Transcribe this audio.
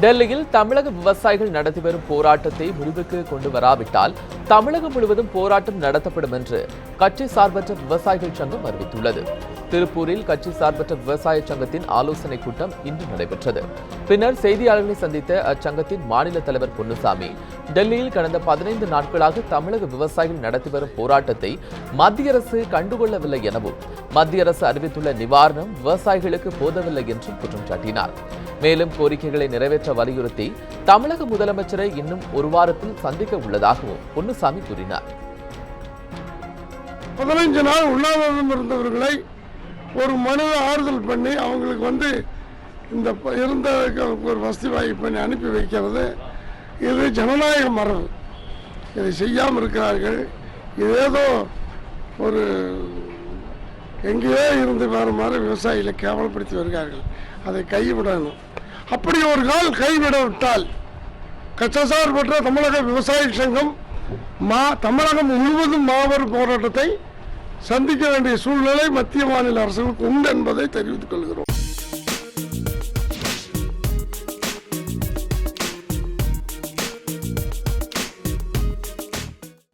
டெல்லியில் தமிழக விவசாயிகள் நடத்தி வரும் போராட்டத்தை முடிவுக்கு கொண்டு வராவிட்டால் தமிழகம் முழுவதும் போராட்டம் நடத்தப்படும் என்று கட்சி சார்பற்ற விவசாயிகள் சங்கம் அறிவித்துள்ளது. திருப்பூரில் கட்சி சார்பற்ற விவசாய சங்கத்தின் ஆலோசனைக் கூட்டம் இன்று நடைபெற்றது. பின்னர் செய்தியாளர்களை சந்தித்த அச்சங்கத்தின் மாநில தலைவர் பொன்னுசாமி டெல்லியில் கடந்த பதினைந்து நாட்களாக தமிழக விவசாயிகள் நடத்தி வரும் போராட்டத்தை மத்திய அரசு கண்டுகொள்ளவில்லை எனவும் மத்திய அரசு அறிவித்துள்ள நிவாரணம் விவசாயிகளுக்கு போதவில்லை என்றும் குற்றம் சாட்டினார். மேலும் கோரிக்கைகளை நிறைவேற்ற வலியுறுத்தி தமிழக முதலமைச்சரை இன்னும் ஒரு வாரத்தில் சந்திக்க உள்ளதாகவும் பொன்னுசாமி கூறினார். பதினைஞ்சு நாள் உண்ணாவிரதம் இருந்தவர்களை ஒரு மனுவை ஆறுதல் பண்ணி அவங்களுக்கு வந்து இந்த இருந்த ஒரு வசதி வாய்ப்பு பண்ணி அனுப்பி வைக்கிறது. இது ஜனநாயக மரபு. இதை செய்யாமல் இருக்கிறார்கள். இது ஏதோ ஒரு எங்கேயோ இருந்து வேறு மாதிரி விவசாயிகளை கேவலப்படுத்தி வருகிறார்கள். அதை கைவிடணும். அப்படி ஒரு கால் கைவிட விட்டால் கச்சசார்பற்ற தமிழக விவசாய சங்கம் மா தமிழகம் முழுவதும் மாபெரும் போராட்டத்தை சந்திக்க வேண்டிய சூழ்நிலை மத்திய மாநில அரசுகளுக்கு உண்டு என்பதை தெரிவித்துக் கொள்கிறோம்.